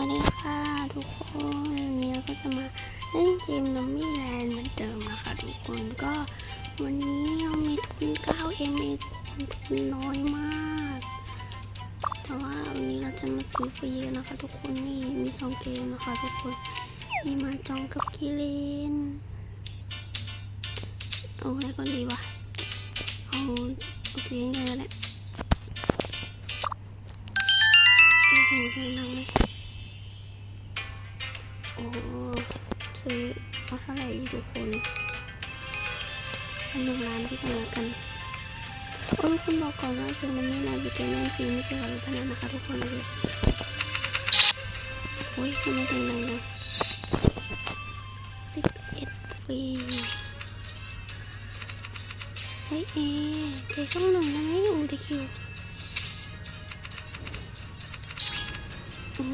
วัสดีค่ะทุกคนวันนี้เราก็จะมาเล่นเกมนัมมี่แลนด์เหมือนเดิมนะคะทุกคนก็วันนี้เรามีทุน 9M เองทุนน้อยมาก แต่ว่าวันนี้เราจะมาซื้อฟรีกันนะคะ ทุกคนนี่มีสองเกมนะคะทุกคนมีมาจองกับกิเลนเอาอะไรก่อนดีวะเอาเอาเกมกันก็ได้โบอกก่อนว่าเพียงมันไม่นานบิเกมเล่นฟรีไม่เกี่ยวกับพนันนะคะทุกคนเลยโอ้ยทำไมถึงไหนนะสิบเอ็ดฟรีเฮ้ยเอเจ๊ช่องหนึ่งได้ไหมอูดีคิวโอ้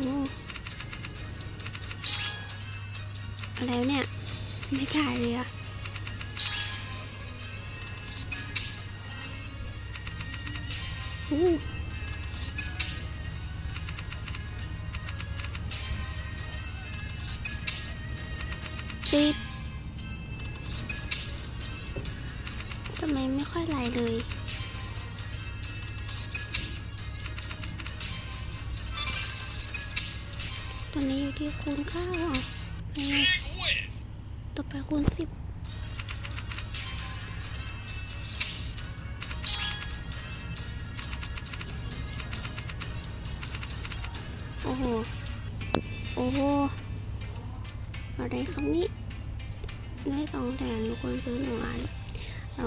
อะไรวเนี่ย ไม่จ่ายเลยอะ สิบทำไมไม่ค่อยไหลเลยตอนนี้อยู่ที่คูณเก้าอะไปไงต่อไปคูณสิบ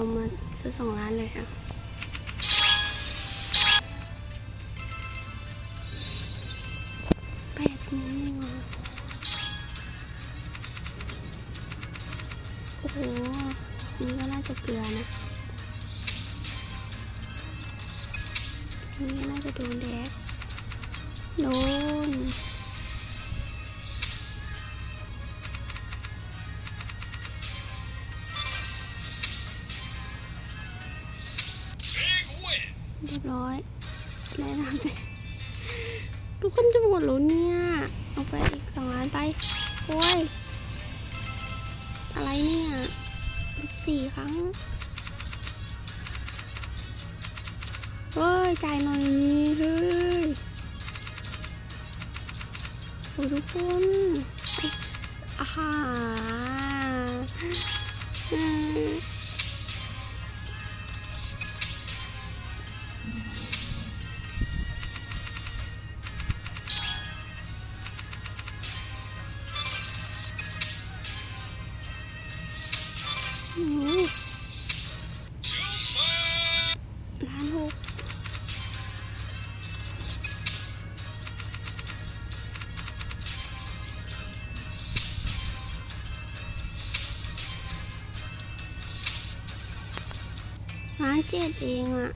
เรามาซื้อสองล้านเลยค่ะแปดหมื่นเหรอโอ้โห นี่ก็น่าจะเกลือนะ นี่ก็น่าจะโดนแดกโดน เรียบร้อยแนะนำสิทุกคนจะหมดแล้วเนี่ย เอาไปอีกสองล้านไป โอ้ย อะไรเนี่ยสี่ครั้งเฮ้ย จ่ายหน่อยเฮ้ยโอ้ทุกคนอาหาร ล้านหกล้านเจ็ดเองอะ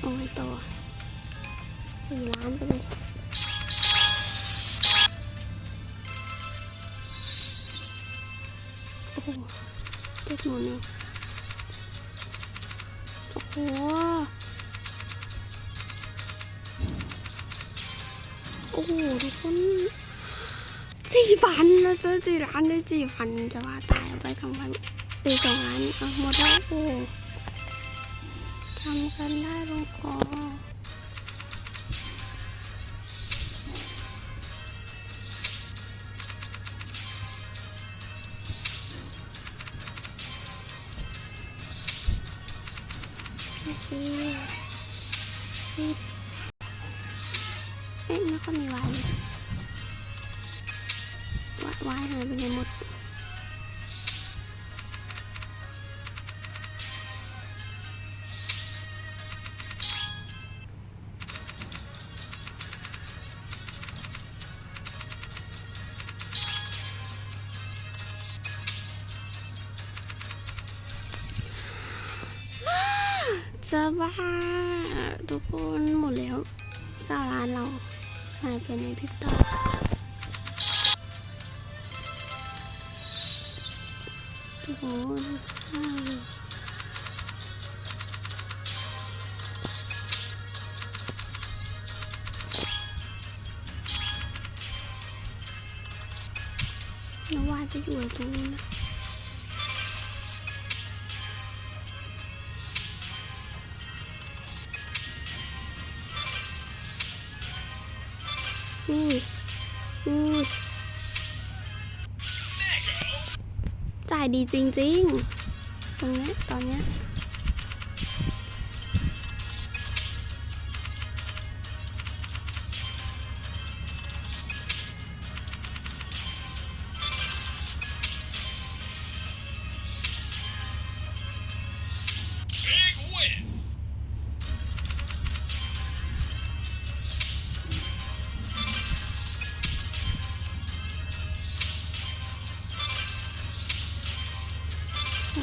โอ้ยต่อสี่ล้านไปเลย อ้โหเจ็ดหมื่นเองโอ้โหโอ้โหทุกคนสี่พันเราเจอสี่ล้านได้สี่พันจะว่าตายเอาไปสองพันตีสองล้านเอาหมดแล้วโอ้ทำกันได้ลงคอ สิบเอ๊ะไม่ค่อยมีวายวายวายหายไปไหนหมด จะบ้าทุกคนหมดแล้วตาร้านเราหายไปในพิบตาทุกคนนวาดไปอยู่ตรงนี้นะ จ่ายดีจริงๆ ตรงเนี้ยตอนเนี้ย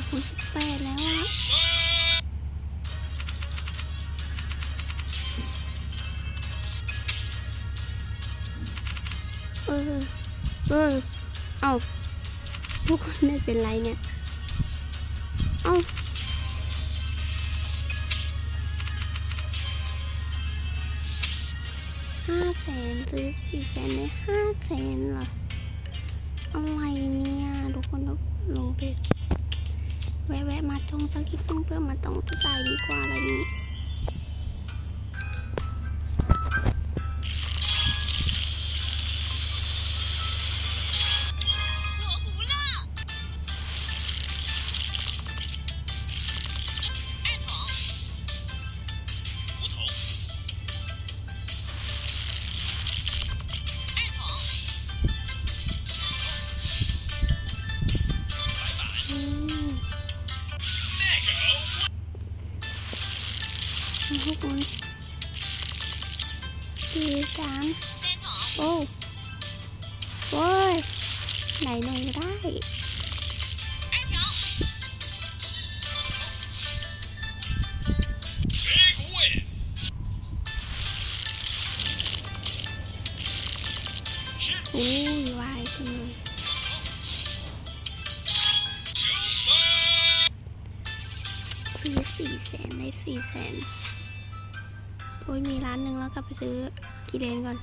หกสิบแปดแล้วอะเออ เออ เอาทุกคนไม่เป็นไรเนี่ย เอาห้าแสนซื้อสี่แสนได้ห้าแสนเหรอ อะไรเนี่ย ทุกคนต้องลงไป จองสักทีเพื่อมาต้องจ่ายดีกว่าอะไรนี้ ทุกคนสี่สามโอ้โอ้ยไหนลงได้อุ้ยวายจังเลยซื้อสี่แสนในสี่แสน โอ้ยมีร้านหนึ่งแล้วก็ไปซื้อกีเลนก่อน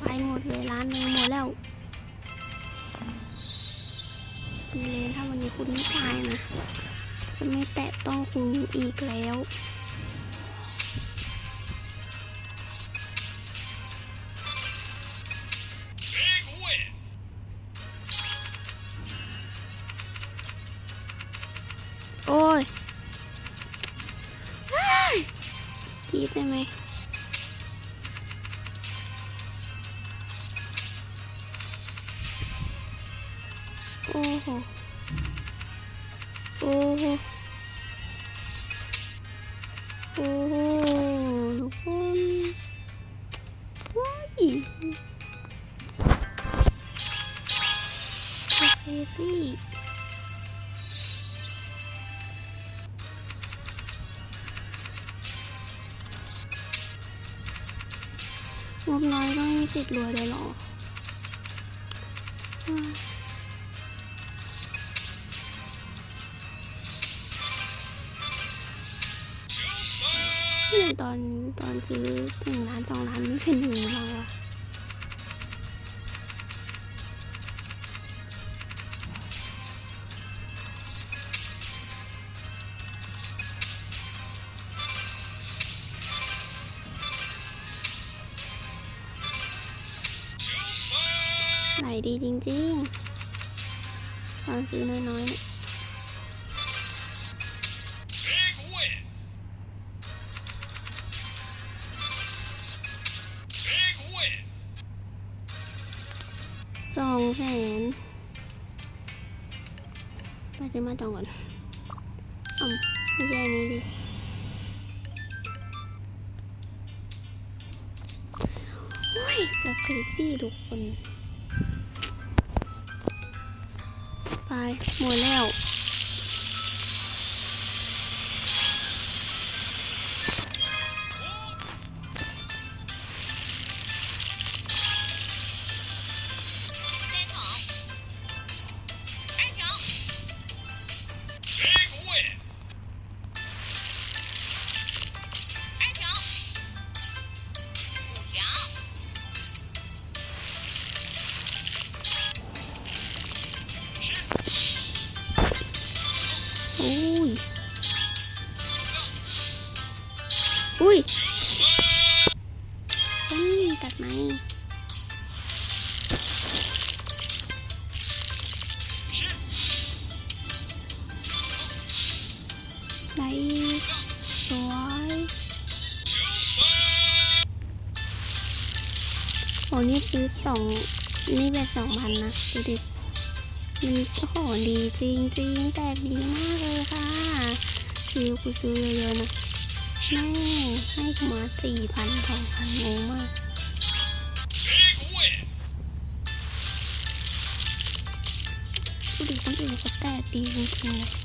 ไปหมดเลยร้านหนึ่งหมดแล้วมีเลนถ้าวันนี้คุณไม่ตายนะจะไม่แตะต้องคุณอีกแล้ว กรีดได้ไหมโอ้โห โอ้โห โอ้โหทุกคนว้ายโอเคสิ งบน้อยต้องมีติดรวยเลยหรออืมเนี่ยตอนตอนซื้อหนึ่งล้านสองล้านไม่เป็นอย่างนี้หร ดีจริงๆตอนซื้อน้อยๆเนี่ย Big win, Big win, สองแสนไปซื้อมาจองก่อนอ๋อไม่ใช่อันนี้ดิโอ้ยจะครซี่ทุกคน ไปหมดแล้ว นี่ซื้อสองนี่เป็นสองพันนะดูดิมันโอ้โหดีจริงจริงแต่ดีมากเลยค่ะซื้อกูซื้อเยอะๆนะแม่ให้กูมาสี่พันสองพันงงมาก Big win. ผู้ดีคนอื่นเขาแต่ดีจริงๆเลย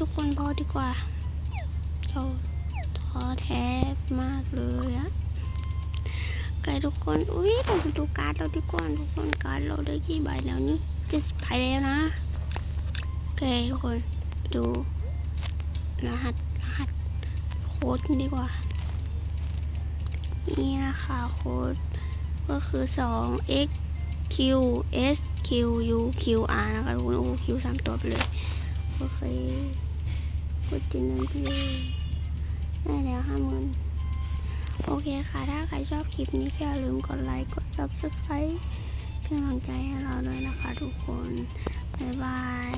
ทุกคนพอดีกว่าเราท้อแท้มากเลยอะโอเคทุกคน อุ้ยเราดูการ์ดเราดีกว่าทุกคนการ์ดเราได้กี่ใบแล้วนี่เจ็ดสิบใบแล้วนะโอเคทุกคนดูรหัสรหัสโค้ดดีกว่า นี่นะคะโค้ดก็คือ2 x q s q u q r นะคะทุกคนโอ้ q สามตัวไปเลย โอเค กดจินนั้นไปเลยได้แล้วห้าหมื่นโอเคค่ะ ถ้าใครชอบคลิปนี้ก็อย่าลืมกดไลค์ กด subscribe เป็นกำลังใจให้เราด้วยนะคะทุกคน บ๊ายบาย